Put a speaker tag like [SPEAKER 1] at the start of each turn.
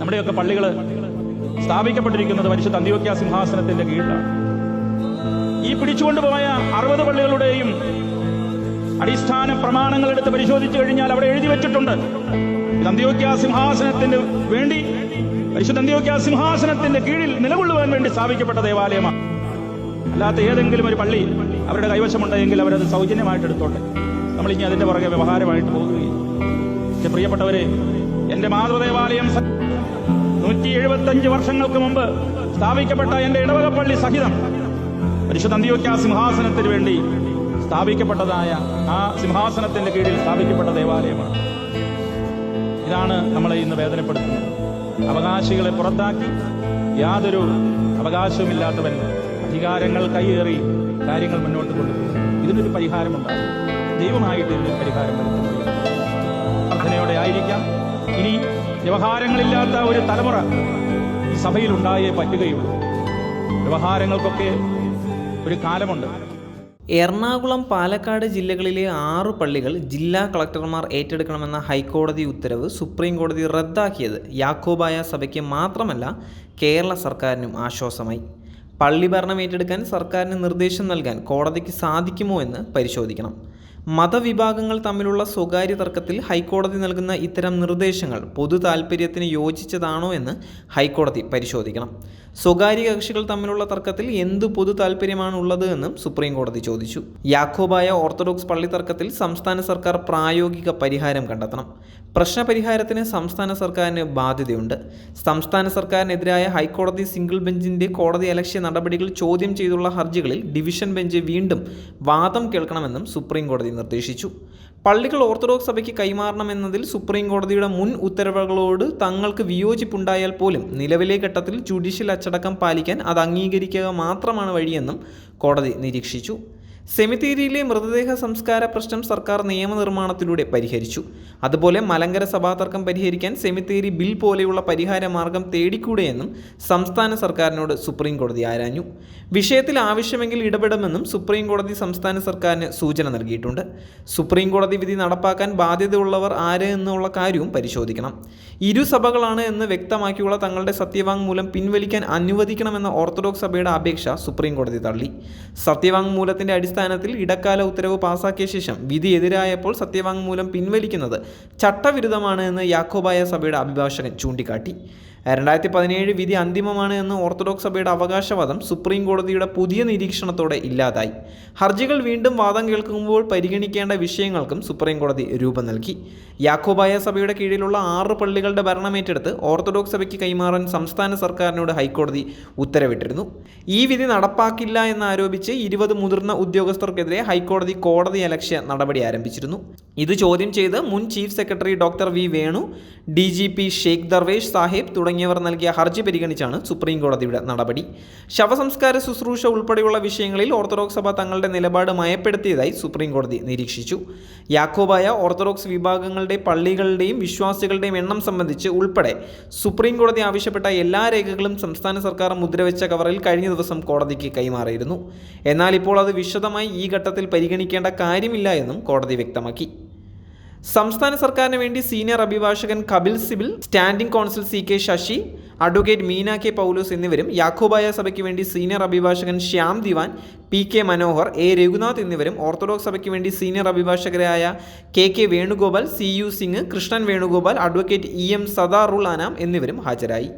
[SPEAKER 1] നമ്മുടെയൊക്കെ പള്ളികൾ സ്ഥാപിക്കപ്പെട്ടിരിക്കുന്നത് പരിശുദ്ധ അന്ത്യോക്യ സിംഹാസനത്തിന്റെ കീഴിലാണ്. ഈ പിടിച്ചുകൊണ്ടുപോയ അറുപത് പള്ളികളുടെയും അടിസ്ഥാന പ്രമാണങ്ങൾ എടുത്ത് പരിശോധിച്ചു കഴിഞ്ഞാൽ അവിടെ എഴുതി വെച്ചിട്ടുണ്ട്. അന്ത്യോക്യ സിംഹാസനത്തിന് വേണ്ടി പരിശുദ്ധ അന്ത്യോക്യ സിംഹാസനത്തിന്റെ കീഴിൽ നിലകൊള്ളുവാൻ വേണ്ടി സ്ഥാപിക്കപ്പെട്ട ദേവാലയമാണ്. അല്ലാത്ത ഏതെങ്കിലും ഒരു പള്ളി അവരുടെ കൈവശമുണ്ടെങ്കിൽ അവരത് സൗജന്യമായിട്ട് എടുത്തോട്ടെ. നമ്മൾ ഇനി അതിന്റെ പുറകെ വ്യവഹാരമായിട്ട് പോകുകയും പ്രിയപ്പെട്ടവരെ എന്റെ മാതൃദേവാലയം സ- നൂറ്റി എഴുപത്തഞ്ച് വർഷങ്ങൾക്ക് മുമ്പ് സ്ഥാപിക്കപ്പെട്ട എന്റെ ഇടവകപ്പള്ളി പള്ളി സഹിതം പരിശുദ്ധ അന്ത്യോക്യ സിംഹാസനത്തിന് വേണ്ടി സ്ഥാപിക്കപ്പെട്ടതായ ആ സിംഹാസനത്തിന്റെ കീഴിൽ സ്ഥാപിക്കപ്പെട്ട ദേവാലയമാണ്. ഇതാണ് നമ്മളെ ഇന്ന് വേദനപ്പെടുത്തുന്നത്. അവകാശികളെ പുറത്താക്കി യാതൊരു അവകാശവുമില്ലാത്തവൻ അധികാരങ്ങൾ കൈയേറി കാര്യങ്ങൾ മുന്നോട്ട് കൊണ്ടുപോകും. ഇതിനൊരു പരിഹാരമുണ്ടാകും. ദൈവമായിട്ട് ഇതിനൊരു പരിഹാരം വരുത്തുന്നു പ്രാർത്ഥനയോടെ ആയിരിക്കാം. ഇനി വ്യവഹാരങ്ങളില്ലാത്ത ഒരു തലമുറ ഈ സഭയിൽ ഉണ്ടായേ പറ്റുകയുള്ളൂ. വ്യവഹാരങ്ങൾക്കൊക്കെ ഒരു കാലമുണ്ട്.
[SPEAKER 2] എറണാകുളം പാലക്കാട് ജില്ലകളിലെ ആറ് പള്ളികൾ ജില്ലാ കളക്ടർമാർ ഏറ്റെടുക്കണമെന്ന ഹൈക്കോടതി ഉത്തരവ് സുപ്രീം കോടതി റദ്ദാക്കിയത് യാക്കോബായ സഭയ്ക്ക് മാത്രമല്ല കേരള സർക്കാരിനും ആശ്വാസമായി. പള്ളി ഭരണം ഏറ്റെടുക്കാൻ സർക്കാരിന് നിർദ്ദേശം നൽകാൻ കോടതിക്ക് സാധിക്കുമോ എന്ന് പരിശോധിക്കണം. മതവിഭാഗങ്ങൾ തമ്മിലുള്ള സ്വകാര്യ തർക്കത്തിൽ ഹൈക്കോടതി നൽകുന്ന ഇത്തരം നിർദ്ദേശങ്ങൾ പൊതു താൽപ്പര്യത്തിന് യോജിച്ചതാണോ എന്ന് ഹൈക്കോടതി പരിശോധിക്കണം. സ്വകാര്യ കക്ഷികൾ തമ്മിലുള്ള തർക്കത്തിൽ എന്ത് പൊതു താൽപ്പര്യമാണ് ഉള്ളത് എന്നും സുപ്രീം കോടതി ചോദിച്ചു. യാക്കോബായ ഓർത്തഡോക്സ് പള്ളി തർക്കത്തിൽ സംസ്ഥാന സർക്കാർ പ്രായോഗിക പരിഹാരം കണ്ടെത്തണം. പ്രശ്നപരിഹാരത്തിന് സംസ്ഥാന സർക്കാരിന് ബാധ്യതയുണ്ട്. സംസ്ഥാന സർക്കാരിനെതിരായ ഹൈക്കോടതി സിംഗിൾ ബെഞ്ചിന്റെ കോടതി അലക്ഷ്യ നടപടികൾ ചോദ്യം ചെയ്തുള്ള ഹർജികളിൽ ഡിവിഷൻ ബെഞ്ച് വീണ്ടും വാദം കേൾക്കണമെന്നും സുപ്രീം കോടതി നിർദ്ദേശിച്ചു. പള്ളികൾ ഓർത്തഡോക്സ് സഭയ്ക്ക് കൈമാറണമെന്നതിൽ സുപ്രീം കോടതിയുടെ മുൻ ഉത്തരവുകളോട് തങ്ങൾക്ക് വിയോജിപ്പുണ്ടായാൽ പോലും നിലവിലെ ഘട്ടത്തിൽ ജുഡീഷ്യൽ അച്ചടക്കം പാലിക്കാൻ അത് അംഗീകരിക്കുക മാത്രമാണ് വഴിയെന്നും കോടതി നിരീക്ഷിച്ചു. സെമിത്തേരിയിലെ മൃതദേഹ സംസ്കാര പ്രശ്നം സർക്കാർ നിയമനിർമ്മാണത്തിലൂടെ പരിഹരിച്ചു. അതുപോലെ മലങ്കര സഭാതർക്കം പരിഹരിക്കാൻ സെമിത്തേരി ബിൽ പോലെയുള്ള പരിഹാര മാർഗം തേടിക്കൂടെയെന്നും സംസ്ഥാന സർക്കാരിനോട് സുപ്രീം കോടതി ആരാഞ്ഞു. വിഷയത്തിൽ ആവശ്യമെങ്കിൽ ഇടപെടുമെന്നും സുപ്രീം കോടതി സംസ്ഥാന സർക്കാരിന് സൂചന നൽകിയിട്ടുണ്ട്. സുപ്രീം കോടതി വിധി നടപ്പാക്കാൻ ബാധ്യതയുള്ളവർ ആര് എന്നുള്ള കാര്യവും പരിശോധിക്കണം. ഇരു സഭകളാണ് എന്ന് വ്യക്തമാക്കിയുള്ള തങ്ങളുടെ സത്യവാങ്മൂലം പിൻവലിക്കാൻ അനുവദിക്കണമെന്ന ഓർത്തഡോക്സ് സഭയുടെ അപേക്ഷ സുപ്രീം കോടതി തള്ളി. സത്യവാങ്മൂലത്തിന്റെ അടിസ്ഥാനത്തിൽ ഇടക്കാല ഉത്തരവ് പാസാക്കിയ ശേഷം വിധി എതിരായപ്പോൾ സത്യവാങ്മൂലം പിൻവലിക്കുന്നത് ചട്ടവിരുദ്ധമാണ് എന്ന് യാക്കോബായ സഭയുടെ അഭിഭാഷകൻ ചൂണ്ടിക്കാട്ടി. രണ്ടായിരത്തി പതിനേഴ് വിധി അന്തിമമാണ് എന്ന് ഓർത്തഡോക്സ് സഭയുടെ അവകാശവാദം സുപ്രീം കോടതിയുടെ പുതിയ നിരീക്ഷണത്തോടെ ഇല്ലാതായി. ഹർജികൾ വീണ്ടും വാദം കേൾക്കുമ്പോൾ പരിഗണിക്കേണ്ട വിഷയങ്ങൾക്കും സുപ്രീം കോടതി രൂപം നൽകി. യാക്കോബായ സഭയുടെ കീഴിലുള്ള ആറ് പള്ളികളുടെ ഭരണമേറ്റെടുത്ത് ഓർത്തഡോക്സ് സഭയ്ക്ക് കൈമാറാൻ സംസ്ഥാന സർക്കാരിനോട് ഹൈക്കോടതി ഉത്തരവിട്ടിരുന്നു. ഈ വിധി നടപ്പാക്കില്ല എന്നാരോപിച്ച് ഇരുപത് മുതിർന്ന ഉദ്യോഗസ്ഥർക്കെതിരെ ഹൈക്കോടതി കോടതി അലക്ഷ്യ നടപടി ആരംഭിച്ചിരുന്നു. ഇത് ചോദ്യം ചെയ്ത് മുൻ chief secretary doctor V Venu D G P Sheikh Darvesh Sahib തുടങ്ങിയവർ നൽകിയ ഹർജി പരിഗണിച്ചാണ് സുപ്രീം കോടതിയുടെ നടപടി. ശവസംസ്കാര ശുശ്രൂഷ ഉൾപ്പെടെയുള്ള വിഷയങ്ങളിൽ ഓർത്തഡോക്സ് സഭ തങ്ങളുടെ നിലപാട് മയപ്പെടുത്തിയതായി സുപ്രീം കോടതി നിരീക്ഷിച്ചു. യാക്കോബായ ഓർത്തഡോക്സ് വിഭാഗങ്ങളുടെ പള്ളികളുടെയും വിശ്വാസികളുടെയും എണ്ണം സംബന്ധിച്ച് ഉൾപ്പെടെ സുപ്രീം കോടതി ആവശ്യപ്പെട്ട എല്ലാ രേഖകളും സംസ്ഥാന സർക്കാർ മുദ്രവെച്ച കവറിൽ കഴിഞ്ഞ ദിവസം കോടതിക്ക് കൈമാറിയിരുന്നു. എന്നാൽ ഇപ്പോൾ അത് വിശദമായി ഈ ഘട്ടത്തിൽ പരിഗണിക്കേണ്ട കാര്യമില്ല എന്നും കോടതി വ്യക്തമാക്കി. സംസ്ഥാന സർക്കാരിന് വേണ്ടി സീനിയർ അഭിഭാഷകൻ Kapil Sibal standing counsel C K Sasi advocate Meena K Paulose എന്നിവരും യാക്കോബായ സഭയ്ക്ക് വേണ്ടി സീനിയർ അഭിഭാഷകൻ Shyam Divan P K Manohar A Raghunath എന്നിവരും ഓർത്തഡോക്സ് സഭയ്ക്ക് വേണ്ടി senior അഭിഭാഷകരായ K K Venugopal C U Singh Krishnan Venugopal advocate E M Sadarul Anam എന്നിവരും ഹാജരായി.